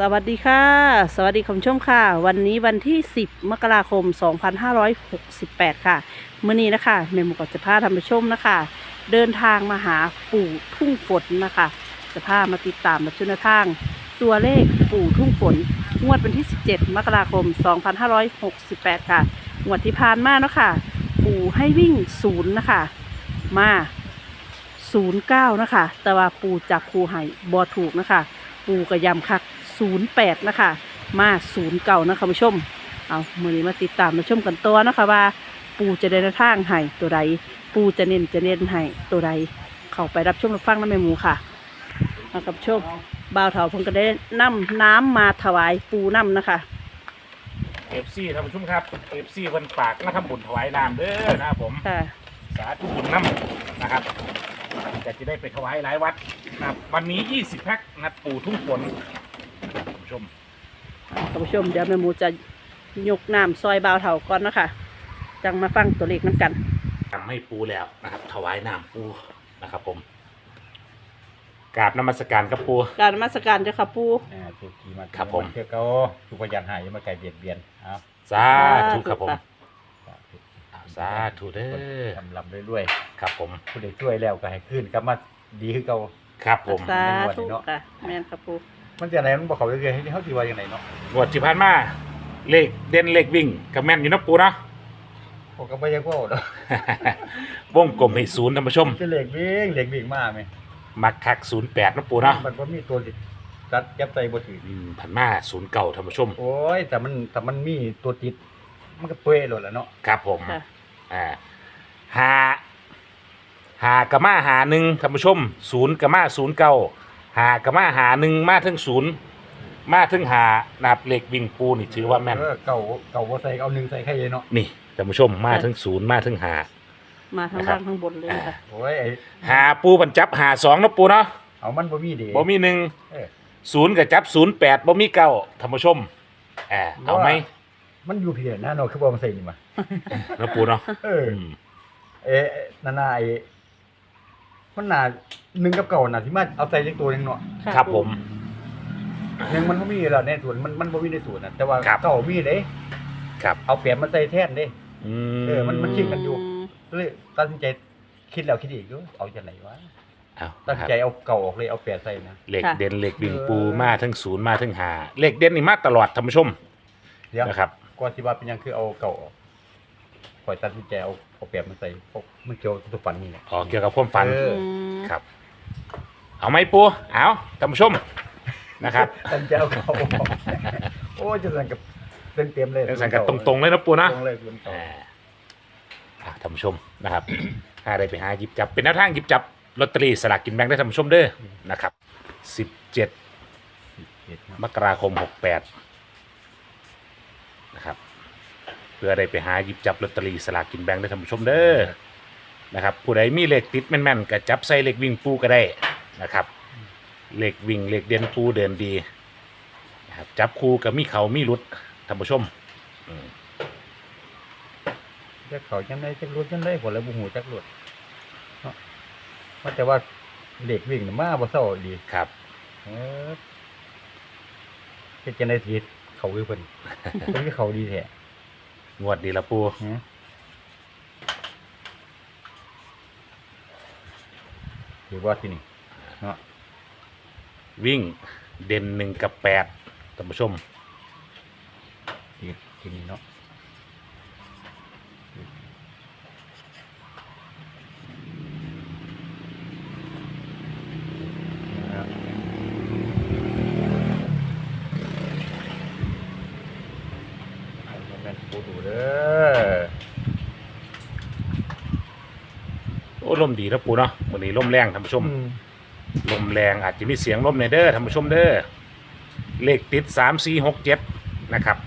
สวัสดีค่ะ สวัสดีคุณผู้ชมค่ะ วันนี้วันที่ 10 มกราคม 2568 ค่ะเมื่อนี้นะคะแม่หมูกับจะพาท่านผู้ชมนะคะ เดินทางมาหาปู่ทุ่งฝนนะคะจะพามาติดตามรับชมแนทาง ตัวเลขปู่ทุ่งฝน งวดวันที่ 17 มกราคม 2568 ค่ะงวดที่ผ่านมาเนาะค่ะ ปู่ให้วิ่งศูนย์นะคะ มา09นะคะ แต่ว่าปู่จับครูให้บอถูกนะคะ ปู่กระยำคัก 08นะคะ มา0เก่านะคะผู้ชม เอามือนี้มาติดตามมาชมกันตัวนะคะว่า ปูจะได้แนวทางให้ตัวใด ปูจะเน้นจะเน้นให้ตัวใด เข้าไปรับชมรับฟังน้ำแม่หมูค่ะเอากับชมบ่าวเถาเพิ่งก็ได้นำน้ำมาถวายปูน้ำนะคะเอฟซีท่านผู้ชมครับเอฟซีเพิ่นฝากมาทำบุญถวายน้ำเด้อนะครับผมค่ะสาธุบุญน้ำนะครับจะจะได้ไปถวายหลายวัดนะครับวันนี้ 20แพ็คนัดปู่ทุ่งฝนท่านผู้ช มท่านผู้ชมเดี๋ยวแม่หมูจะยกน้ำซอยบ่าวเถาก่อนนะคะจังมาฟังตัวเลขน้ำกันทำให้ปูแล้วนะครับ ถวายน้ำปูนะครับ ผมกราบนมัสการครับปู การนมาสการเจ้าค่ะปู อ่าถูกขี่มาครับผม เพื่อเขาถูกประยันหายอย่ามาไก่เบียดเบียนเอาสาธุครับผมสาธุเด้อลำลำเรื่อยครับผมๆผู้ใดช่วยแล้วก็ให้ขึ้นกลับมาดีคือเก่า ครับผม สาในงวดธุนี้เนาะค่ะแม่นค่ะปู มันจะไหนมันบอกเขาเรื่อยๆให้เขาทีว่าอย่างไรเนาะงวดที่ผ่านมาเลขเด่นเลขวิ่งกับแม่นอยู่นะปูเนาะ ผมก็ไม่ยังว่าเนาะวงกลมให้ศูนย์ท่านผู้ชม จะเหล็กวิ่งเหล็กวิ่งมากไหมมักคักศูนย์แปดนะปูเนาะมันก็มีตัวติดตัดยับใจบ่ถืออืมผ่านมาศูนย์เก่าท่านผู้ชม โอ้ยแต่มันแต่มันมีตัวติด มันก็เปื่อยหมดแล้วเนาะครับผม ค่ะ อ่าหาหากะมาหาหนึ่งท่านผู้ชมศูนย์กะมาศูนย์เก่า หากะมาหาหนึ่งมาถึงศูนย์มาถึงหานะครับเหล็กวิ่งปูนี่ถือว่าแม่นเออเก่าเก่าบ่ใส่เอาหนึ่งใส่แค่เนาะนี่ท่านผู้ชมมาถึงศูนย์มาถึงหา มาทั้งนะครับล่างทั้งบนเลยค่ะโอ้ยไอ้หาปูบรรจับหาสองนะปูเนาะเอามันบ่มีเดี บ่มีหนึ่งเออ ศูนย์กับจับศูนย์แปดบ่มีเก้าท่านผู้ชมอ่าเอาไหมมันอยู่เพียงนะเนาะคือบ่มันใส่นี่มานะปูเนาะเออ อืมเอ๊ะนานาไอ้ มันน่าหนึ่งกับเก่าน่ะที่มาเอาใส่จักตัวหนึงเนาะค่ะครับผม หนึ่งมันบ่มีแล้วในส่วนมันมันบ่มีในส่วนน่ะแต่ว่าครับ เก่ามีเด้ครับเอาเปรียบมันใส่แทนเด้ อืเออมันมันคิดกันอยู่เลยตัดสินใจคิดแล้วคิดอีกอยู่เอาจังไหนวะเอาตัดนะคสิรับนใจเอาเก่าออกเลยเอาเปรียบใส่นะ เหล็กค่ะเด่นเหล็กวิ่งเออปูมาทั้งศูนย์มาทั้งหาเหล็กเด่นนี่มาตลอดท่านผู้ชมเดี๋ยวนะครับ ก่อนที่ว่าเป็นหยังคือเอาเก่าออกปล่อยตัดสินใจเอา เอาเปรียบมันใส่พวกมันเกี่ยวกับตัวฝันนี่แหละอ๋อเกี่ยวกับความฝันเออครับ เอาไหมปูเอาท่านผู้ชมนะครับตัดสินใจเอาเก่าออกโอ้ยจะสั่งกับเต็มเต็มๆเลยเรื่องสังกัดตรงๆเลยนะปูนะตรงเลยคุณต่อ อ่าอ่าท่านผู้ชมนะครับ หาได้ไปหาหยิบจับเป็นแนวทางหยิบจับลอตเตอรี่สลากกินแบ่งได้ท่านผู้ชมเด้อนะครับสิบเจ็ด มกราคมหกแปดนะครับ เพื่อได้ไปหาหยิบจับลอตเตอรี่สลากกินแบ่งได้ท่านผู้ชมเด้อนะครับ ผู้ใดมีเลขติดแม่นๆก็จับใส่เลขวิ่งปูก็ได้นะครับเลขวิ่งเลขเด่นปูเดินดีนะครับจับคู่กับมีเขามีรุดท่านผู้ชมอืมจักเขาจังได้จักรถจังได้ผลแล้วบุหูจักรถเนาะว่าแต่ว่าเด็กวิ่งน่ะมาบ่เศร้าดีครับ เออเฮ็ดจังได้ทีเขาคือเพิ่น เพิ่นคือเขาดีแท้ งวดดีละปูฮะถือว่าที่นี่เนาะวิ่งเด่นหนึ่งกับแปดท่านผู้ชม ที่ที่นี่เนาะนะครับเอา แม่นปูดูเด้อโอ้ลมดีนะปูเนาะวันนี้ลมแรงท่านผู้ชม ลมแรงอาจจะมีเสียงลมในเด้อท่านผู้ชมเด้อเลขติดสามสี่หกเจ็ดนะครับ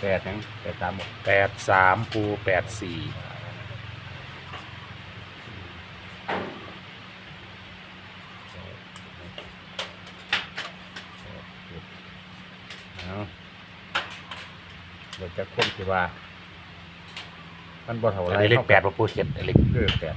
แปดนังแปดสามหมดแปดสามปูแปดสี่ เอาเราจะคงสิ ว่า มันบ่เท่าอัไรนนี้เลขแปดบ่ปูเขียนเลขเออแปด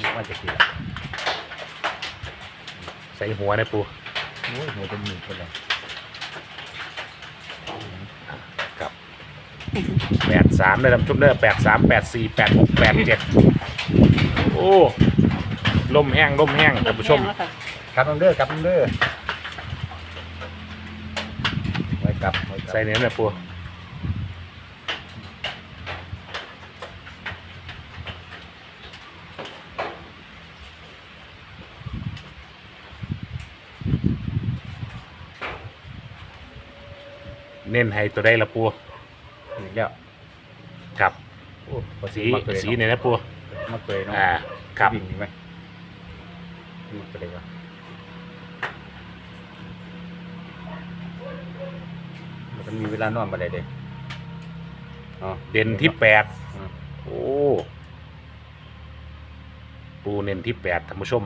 นี่มันจะกี่ละใส่หัวนะปูโอ้ยหัวเป็นหมื่นคนเลยครับแปดสามเลยท่านผู้ชมเด้อแปดสามแปดสี่แปดหกแปดเจ็ดโอ้ลมแห้งลมแห้งท่านผู้ชมแห้งแล้วค่ะกลับมันเด้อกลับมันเด้อไว้กลับไว้กลับใส่เนื้อนะปู เน้นให้ตัวได้ละปูอีกแล้วครับโอ้ภาสีมักเลยสีเนาะเนี่ยนะปูมักเลยเนาะอ่าครับวิ่งดีไหมมักเลยวะมันก็มีเวลานอนมาได้เด้อ๋อเด่นที่แปดอืมโอ้ปูเน้นที่แปดท่านผู้ชม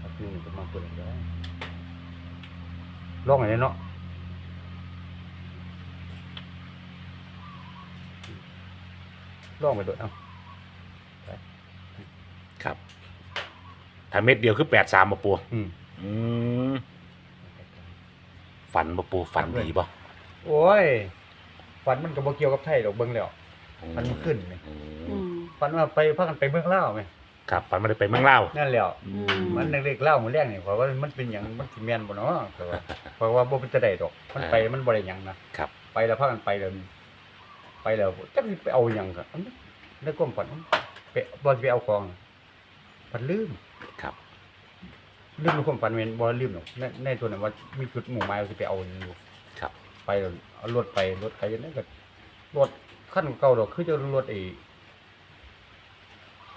ครับนี่ก็มักเลยเด้อลองไหนเนาะ ลองไปด้วยเอ้าครับ ถ้าเม็ดเดียวคือแปดสามบ่ปูอืมอืมฝันบ่ปูฝันดีบ่โอ้ยฝันมันก็บ่เกี่ยวกับไทยดอกเบิ่งแล้วฝันมันขึ้นไหมอือืมมฝันว่าไปพากันไปเมืองลาวไหมครับฝันไม่ได้ไปเมืองเล่าวนั่นแหล้วอืมมันเล็กๆเล่าหมื้อแรกนี่เพราะว่ามันเป็นหยังมันสิแม่นบ่เนาะแต่ว่าเพราะว่าบ่เป็นจะได้ดอก มันไปมันบ่ได้หยังนะครับ ไปแล้วพากันไปแล้ว ไปแล้วจักสิไปเอาหยังก็อันนี้ในความฝันไปบ่สิไปเอาของฝันลืมครับลืมในความฝันแม่นบ่ลืมหรอกในในตัวนั้นว่ามีจุดมุ่งหมายว่าสิไปเอาหยังอยู่ครับ ไปแล้วเอารถไปรถไปนั่นก็รถคันเก่าดอกคือจะรถไอ้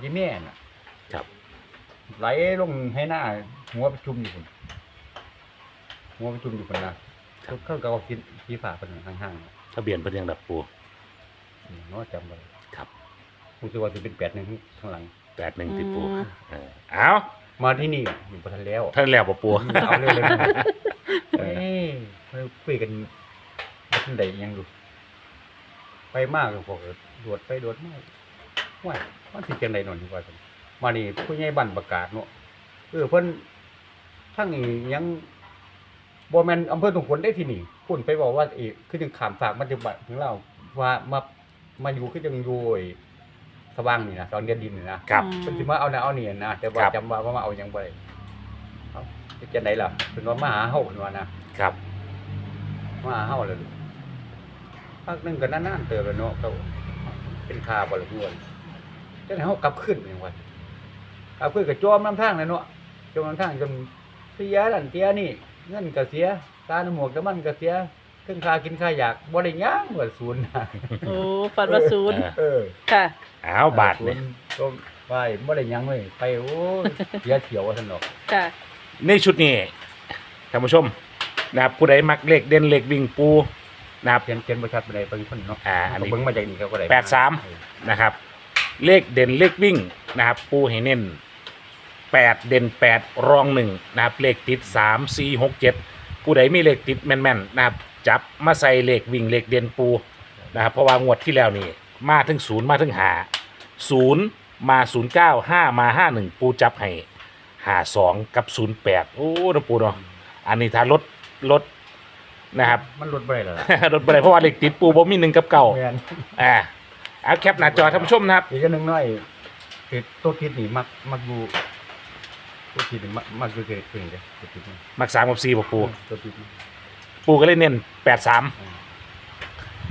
ยี่แม่น่ะ ครับ ไหลลงให้หน้า หัวประชุมอยู่คนหัวประชุมอยู่คนนะเขาก็เอาคิดขี้ฝาเป็นห่างๆทะเบียนเป็นยังดับปู อืมเนาะจำไว้ครับผมคิดว่าจะเป็นแปดหนึ่งข้างหลัง แปดหนึ่งติดปูอืม เออเอามาที่นี่อยู่ประทันแล้วท่านแล้วบ่ปู เอาเร็วเลยเอ้ยเราคุยกันท่านใดยังดูไปมากเลยพวกดวดไปดวดมากว่ามันสิจังไดนอนดีกว่าซั่นมานี่ผู้ใหญ่บ้านประกาศเนาะเออเพิ่นทั้งนี้ยังบ่แม่นอำเภอทุกคนได้ที่นี่พุ่นไปบอกว่าเอกคือจังขามฝากมาจังหวัดของเราว่ามา มาอยู่คือจังอยู่ไอ้สว่างนี่นะตอนเรียนดินนี่นะครับอืมเพิ่นสิมาเอานะเอานี่นะแต่ว่าครับ จำว่าว่ามาเอาหยังบ่ได้เอ้าสิจังไดล่ะเพิ่นว่ามาหาเฮาเพิ่นว่านะครับ มาเฮาเลยลูกพักหนึงก็นานๆเติบแล้วเนาะเขาเป็นคาบ่ละม่วนจังได๋เฮากลับขึ้นจังว่ากลับขึ้นก็จอมน้ำทางเลยเนาะจอมน้ำทางจนเสียนั่นเสียนี่เงินก็เสียตาน้ำหมวกน้ำมันก็เสีย เครื่องคากินค่าอยากบ่ได้หยังเหมือนศูนย์นะโอ้ฝันว่าศูนย์เออค่ะเอาบาทเนี่ยศูย์ก็ไปบ่ได้หยังเลยไปโอ้ยเสียเถียวว่าซั่นดอกค่ะในชุดนี้ท่านผู้ชมนะครับผู้ใดมักเลขเด่นเลขวิ่งปูนะครับ เขียนเขียนบ่ชัดปานใดเบิ่งคนเนาะอ่าอันนี้ เบิ่งมาจากนี่ก็บ่ได้แปดสามนะครับ เลขเด่นเลขวิ่งนะครับ ปูให้เน้นแปดเด่นแปดรองหนึ่งนะครับ เลขติดสามสี่หกเจ็ดผู้ใดมีเลขติดแม่นๆนะครับ จับมาใส่เลขวิ่งเลขเด่นปูนะครับเพราะว่างวดที่แล้วนี่มาถึงศูนย์มาถึงหาศูนย์มาศูนย์เก้าห้ามาห้าหนึ่งปูจับให้หาสองกับศูนย์แปดโอ้นะปูเนาะอันนี้ถ้าลดลดนะครับ มันลดบ่ได้แล้วล่ะลดไปเลยเพราะว่าเลขติดปูบ่มีหนึ่งกับเก่าแม่นอ่าเอาแคปหน้าจอท่านผู้ชมนะครับอีกอันหนึงน้อยคือตัวคิดนี่มักมักอยู่ตัวคิดนี่มักมักอยู่เก่งๆเด้ตัวคิดนี่มักสามกับสี่บ่ปูตัวคิดนี่ ปูก็เลยเน้นแปดสาม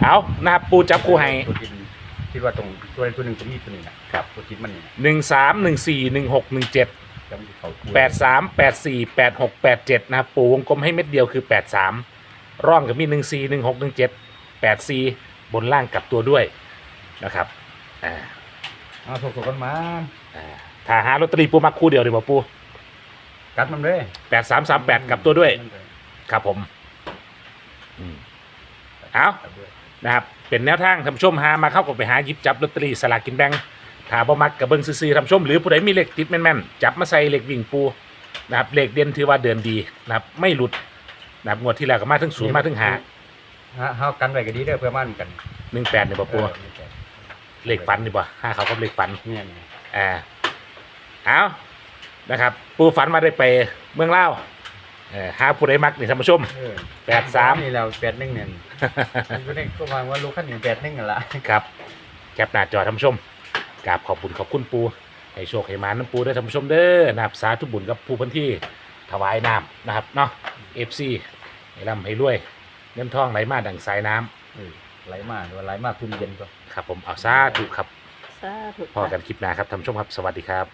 เอานะครับปูจับคู่ให้ตัวคิดนี่คิดว่าตรงตัวใดตัวหนึงจะมีตัวนี้นะครับตัวคิดมันนี่นะหนึ่งสามหนึ่งสี่หนึ่งหกหนึ่งเจ็ดจะมันสิเข้าคู่แปดสามแปดสี่แปดหกแปดเจ็ดนะครับปูวงกลมให้เม็ดเดียวคือแปดสามร่องกับมีหนึ่งสี่หนึ่งหกหนึ่งเจ็ดแปดสี่บนล่างกลับตัวด้วยนะครับอ่าเอาส่งๆกันมาอ่าถ้าหาลอตเตอรี่ปูมักคู่เดียวดีกว่าปูกัดมันเลยแปดสามสามแปดกลับตัวด้วย ครับผม อืมเอากัดด้วยนะครับเป็นแนวทางท่านผู้ชมหามาเข้ากับไปหาหยิบจับลอตเตอรี่สลากกินแบ่งถ้าบ่มักกับเบิ้งซื้อๆท่านผู้ชม หรือผู้ใดมีเลขติดแม่นๆจับมาใส่เลขวิ่งปูนะครับเลขเด่นถือว่าเดินดีนะครับไม่หลุดนะครับงวดที่แล้วก็มาถึงศูนย์มาถึงหาฮะเฮากันไว้ก็ดีเด้อเพื่อมันกันหนึ่งแปดนี่บ่ปูเออนี่แปดเลขฟันนี่บ่ห้าเขาก็เลขฟันเนี่ยไงอ่าเอานะครับ ปูฝันมาได้ไปเมืองเล่าว เออหาผู้ใดมักนี่ท่านผู้ชม เออแปดสาม นี่เราแปดหนึ่งเนี่ยมันก็ได้ก็วางว่าลูกขั้นหนึ่งแปดหนึ่งกันละครับแคปหน้าจอท่านผู้ชมกราบขอบคุณขอบคุณปูให้โชคให้มาน้ำปูด้วยท่านผู้ชมเด้อนะครับสาธุบุญกับผู้พื้นที่ถวายน้ำนะครับเนาะเอฟซีให้ร่ำให้รวยเงินทองไหลมาดังสายน้ำเออไหลมากไหลมากทุนเย็นก็ครับผมเอาซาถูกครับสาธุพอกันคลิปหน้าครับท่านผู้ชมครับสวัสดีครับ